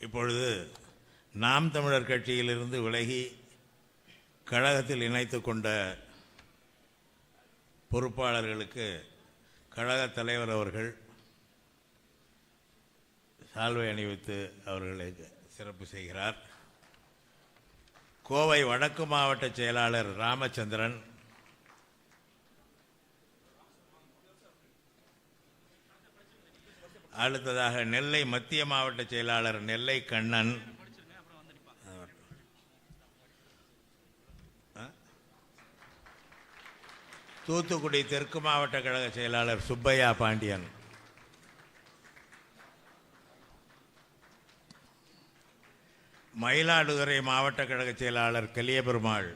இப்பொழுது நாம் தமிழர் கட்சியிலிருந்து விலகி கழகத்தில் இணைத்து கொண்ட பொறுப்பாளர்களுக்கு கழகத் தலைவர் அவர்கள் சால்வை அணிவித்து அவர்களை சிறப்பு செய்கிறார். கோவை வடக்கு மாவட்ட செயலாளர் ராமச்சந்திரன் அடுத்ததாக நெல்லை மத்திய மாவட்ட செயலாளர் நெல்லை கண்ணன். தூத்துக்குடி தெற்கு மாவட்ட கழக செயலாளர் சுப்பையா பாண்டியன். மயிலாடுதுறை மாவட்ட கழக செயலாளர் கலியபெருமாள்.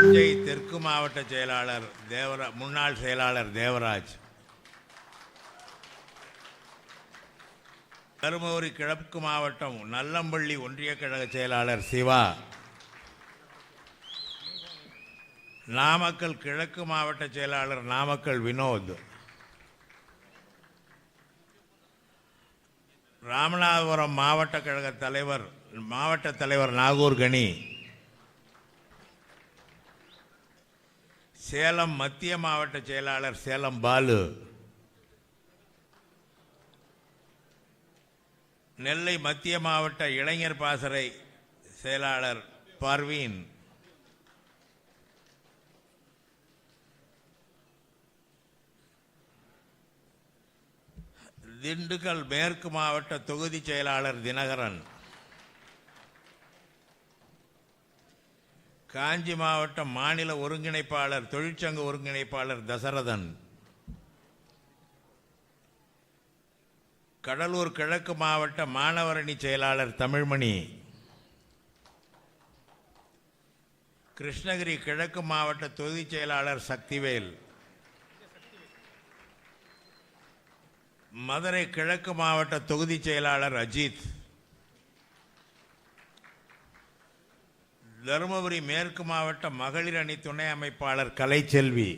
தஞ்சை தெற்கு மாவட்ட செயலாளர் தேவரா முன்னாள் செயலாளர் தேவராஜ். தருமபுரி கிழக்கு மாவட்டம் நல்லம்பள்ளி ஒன்றிய கழக செயலாளர் சிவா. நாமக்கல் கிழக்கு மாவட்ட செயலாளர் நாமக்கல் வினோத். ராமநாதபுரம் மாவட்ட கழக தலைவர் மாவட்ட தலைவர் நாகூர் கனி சேலம் மத்திய மாவட்ட செயலாளர் சேலம் பாலு. நெல்லை மத்திய மாவட்ட இளைஞர் பாசறை செயலாளர் பர்வீன். திண்டுக்கல் மேற்கு மாவட்ட தொகுதி செயலாளர் தினகரன். காஞ்சி மாவட்டம் மாநில ஒருங்கிணைப்பாளர் தொழிற்சங்க ஒருங்கிணைப்பாளர் தசரதன். கடலூர் கிழக்கு மாவட்ட மாணவரணி செயலாளர் தமிழ்மணி. கிருஷ்ணகிரி கிழக்கு மாவட்ட தொகுதிச் செயலாளர் சக்திவேல். மதுரை கிழக்கு மாவட்ட தொகுதிச் செயலாளர் அஜித். தருமபுரி மேற்கு மாவட்ட மகளிர் அணி துணை அமைப்பாளர் கலைச்செல்வி.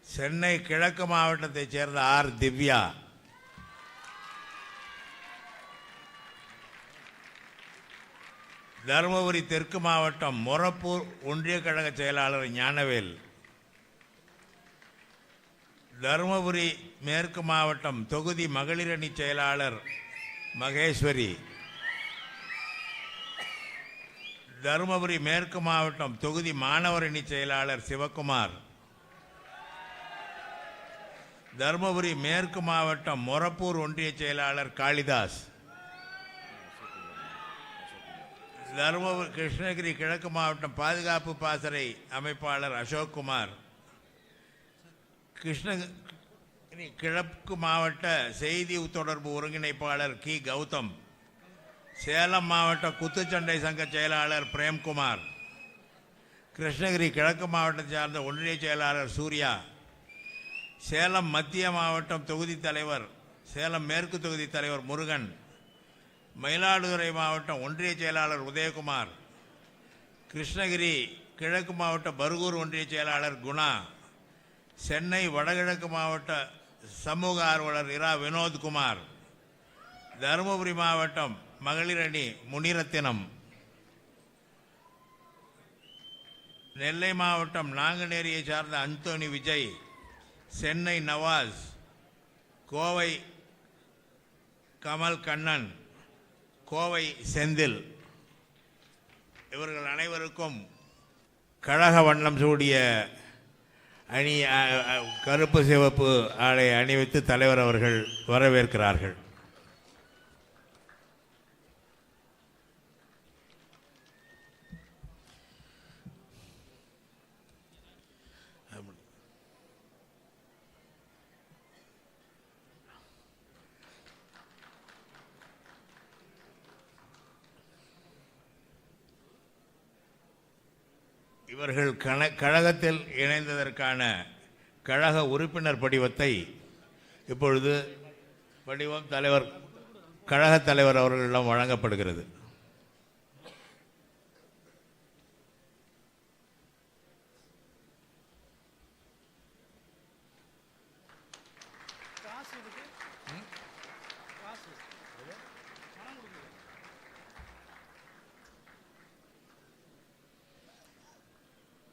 சென்னை கிழக்கு மாவட்டத்தைச் சேர்ந்த ஆர். திவ்யா. தருமபுரி தெற்கு மாவட்டம் மொரப்பூர் ஒன்றிய கழக செயலாளர் ஞானவேல். தருமபுரி மேற்கு மாவட்டம் தொகுதி மகளிரணி செயலாளர் மகேஸ்வரி. தருமபுரி மேற்கு மாவட்டம் தொகுதி மாணவரணி செயலாளர் சிவக்குமார். தருமபுரி மேற்கு மாவட்டம் மொரப்பூர் ஒன்றிய செயலாளர் காளிதாஸ். தருமபுரி கிருஷ்ணகிரி கிழக்கு மாவட்டம் பாதுகாப்பு பாசறை அமைப்பாளர் அசோக்குமார். கிருஷ்ணகிரி கிழக்கு மாவட்ட செய்தி தொடர்பு ஒருங்கிணைப்பாளர் கி. கௌதம் சேலம் மாவட்ட குத்துச்சண்டை சங்க செயலாளர் பிரேம்குமார் கிருஷ்ணகிரி கிழக்கு மாவட்டத்தை சார்ந்த ஒன்றிய செயலாளர் சூர்யா சேலம் மத்திய மாவட்டம் தொகுதி தலைவர் சேலம் மேற்கு தொகுதி தலைவர் முருகன் மயிலாடுதுறை மாவட்டம் ஒன்றிய செயலாளர் உதயகுமார் கிருஷ்ணகிரி கிழக்கு மாவட்ட பருகூர் ஒன்றிய செயலாளர் குணா சென்னை வடகிழக்கு மாவட்ட சமூக ஆர்வலர் இரா வினோத்குமார் தருமபுரி மாவட்டம் மகளிர் அணி முனிரத்தினம் நெல்லை மாவட்டம் நாங்குநேரியை சார்ந்த அந்தோனி விஜய் சென்னை நவாஸ் கோவை கமல் கண்ணன் கோவை செந்தில். இவர்கள் அனைவருக்கும் கழக வண்ணம் சூடிய அணி கருப்பு சிவப்பு ஆடை அணிவித்து தலைவர் அவர்கள் வரவேற்கிறார்கள். இவர்கள் கன கழகத்தில் இணைந்ததற்கான கழக உறுப்பினர் படிவத்தை இப்பொழுது படிவம் தலைவர் கழகத் தலைவர் அவர்களிடம் வழங்கப்படுகிறது. காசு